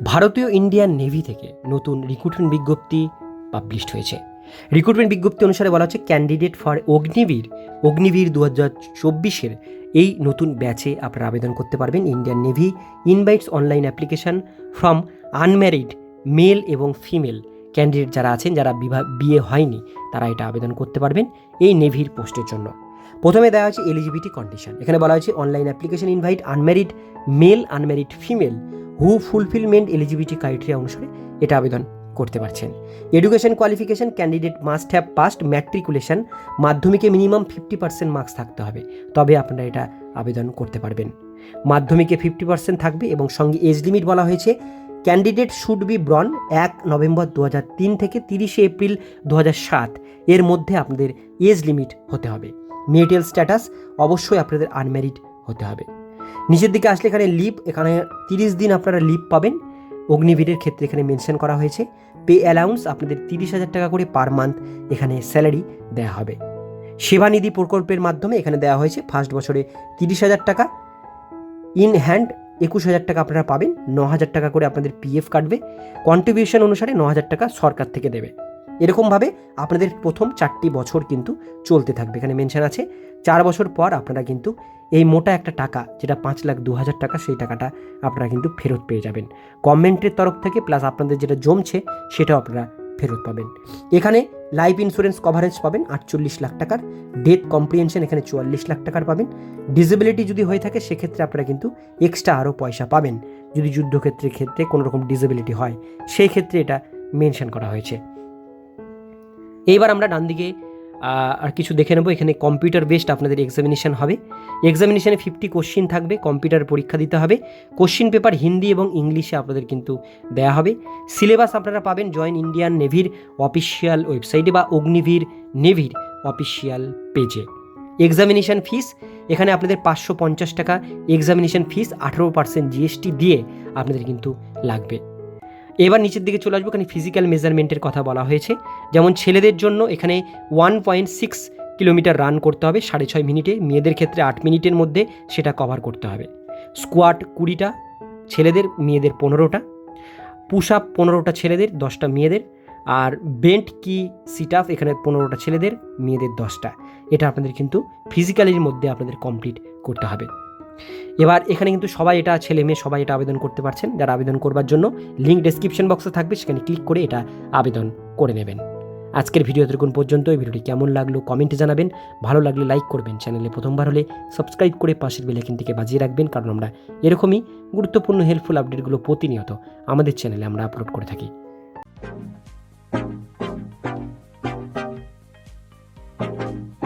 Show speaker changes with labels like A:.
A: ভারতীয় Indian navy থেকে নতুন রিক্রুটমেন্ট বিজ্ঞপ্তি পাবলিশড হয়েছে। রিক্রুটমেন্ট বিজ্ঞপ্তি অনুসারে বলা হচ্ছে ক্যান্ডিডেট ফর অগ্নিবীর অগ্নিবীর দু হাজার চব্বিশের এই নতুন ব্যাচে আপনারা আবেদন করতে পারবেন। Indian navy invites online application from unmarried male এবং ফিমেল ক্যান্ডিডেট যারা আছেন, যারা বিবাহ বিয়ে হয়নি, তারা এটা আবেদন করতে পারবেন এই নেভির পোস্টের জন্য। প্রথমে দেওয়া হচ্ছে এলিজিবিলিটি কন্ডিশন এখানে বলা হয়েছে online application invite unmarried male unmarried female who fulfilment eligibility criteria অনুসারে এটা আবেদন করতে পারছেন। Education qualification candidate must have passed matriculation মাধ্যমিকে মিনিমাম ফিফটি পার্সেন্ট মার্কস থাকতে হবে, তবে আপনারা এটা আবেদন করতে পারবেন। মাধ্যমিকে ফিফটি পার্সেন্ট থাকবে এবং সঙ্গে এজ লিমিট বলা হয়েছে ক্যান্ডিডেট শুড বি ব্রন এক নভেম্বর দু তিন থেকে তিরিশে এপ্রিল দু সাত, এর মধ্যে আপনাদের এজ লিমিট হতে হবে। মেরিটাল স্ট্যাটাস অবশ্যই আপনাদের আনম্যারিড হতে হবে। নিচের দিকে আসলে এখানে লিভ এখানে তিরিশ দিন আপনারা লিভ পাবেন। অগ্নিবীরের ক্ষেত্রে এখানে মেনশন করা হয়েছে। পে অ্যালাউন্স আপনাদের তিরিশ হাজার টাকা করে পার মান্থ এখানে স্যালারি দেওয়া হবে। সেবানিধি প্রকল্পের মাধ্যমে এখানে দেওয়া হয়েছে, ফার্স্ট বছরে তিরিশ হাজার টাকা। ইন হ্যান্ড একুশ হাজার টাকা আপনারা পাবেন, ন হাজার টাকা করে আপনাদের পিএফ কাটবে। কন্ট্রিবিউশন অনুসারে ন হাজার টাকা সরকার থেকে দেবে। এরকমভাবে আপনাদের প্রথম চারটি বছর কিন্তু চলতে থাকবে। এখানে মেনশন আছে চার বছর পর আপনারা কিন্তু এই মোটা একটা টাকা, যেটা পাঁচ লাখ দু হাজার টাকা, সেই টাকাটা আপনারা কিন্তু ফেরত পেয়ে যাবেন। গভর্নমেন্টের তরফ থেকে প্লাস আপনাদের যেটা জমছে, সেটাও আপনারা ফেরত পাবেন। এখানে লাইফ ইন্স্যুরেন্স কভারেজ পাবেন, আটচল্লিশ লাখ টাকার। ডেথ কম্প্রিহেনশন এখানে চুয়াল্লিশ লাখ টাকার পাবেন। ডিসেবিলিটি যদি হয়ে থাকে, সেক্ষেত্রে আপনারা কিন্তু এক্সট্রা আরও পয়সা পাবেন। যদি যুদ্ধক্ষেত্রের ক্ষেত্রে কোনো রকম ডিসেবিলিটি হয়, সেই ক্ষেত্রে এটা মেনশন করা হয়েছে। এইবার আমরা ডান দিকে আর কিছু দেখে নেব। এখানে কম্পিউটার বেসড আপনাদের এক্সামিনেশন হবে। এক্সামিনেশানে ফিফটি কোশ্চিন থাকবে কম্পিউটার পরীক্ষা দিতে হবে। কোশ্চিন পেপার হিন্দি এবং ইংলিশে আপনাদের কিন্তু দেয়া হবে। সিলেবাস আপনারা পাবেন জয়েন ইন্ডিয়ান নেভির অফিসিয়াল ওয়েবসাইটে বা অগ্নিবীর নেভির অফিসিয়াল পেজে এক্সামিনেশন ফিস এখানে আপনাদের পাঁচশো পঞ্চাশ টাকা। এক্সামিনেশন ফিস আঠেরো পার্সেন্ট জিএসটি দিয়ে আপনাদের কিন্তু লাগবে। এবার নিচের দিকে চলে আসব, এখানে ফিজিক্যাল মেজারমেন্টের কথা বলা হয়েছে। যেমন ছেলেদের জন্য এখানে one point six kilometre run করতে হবে, সাড়ে ছয় মিনিটে। মেয়েদের ক্ষেত্রে আট মিনিটের মধ্যে সেটা কভার করতে হবে। স্কোয়াট কুড়িটা, ছেলেদের, মেয়েদের পনেরোটা। পুশ আপ পনেরোটা ছেলেদের, দশটা মেয়েদের। আর বেন্ট কি সিট আপ এখানে পনেরোটা ছেলেদের, মেয়েদের দশটা। এটা আপনাদের কিন্তু ফিজিক্যালির মধ্যে আপনাদের কমপ্লিট করতে হবে। এবার এখানে কিন্তু সবাই এটা ছেলে মেয়ে সবাই এটা আবেদন করতে পারছেন। যারা আবেদন করবার জন্য লিঙ্ক ডেসক্রিপশন বক্সে থাকবে, সেখানে ক্লিক করে এটা আবেদন করে নেবেন। আজকের ভিডিও দেখুন পর্যন্ত এই ভিডিওটি কেমন লাগল কমেন্টে জানাবেন। ভালো লাগলে লাইক করবেন। চ্যানেলে প্রথমবার হলে সাবস্ক্রাইব করে পাশের বেলাইকিনটিকে বাজিয়ে রাখবেন, কারণ আমরা এরকমই গুরুত্বপূর্ণ হেল্পফুল আপডেটগুলো প্রতিনিয়ত আমাদের চ্যানেলে আমরা আপলোড করে থাকি। thank you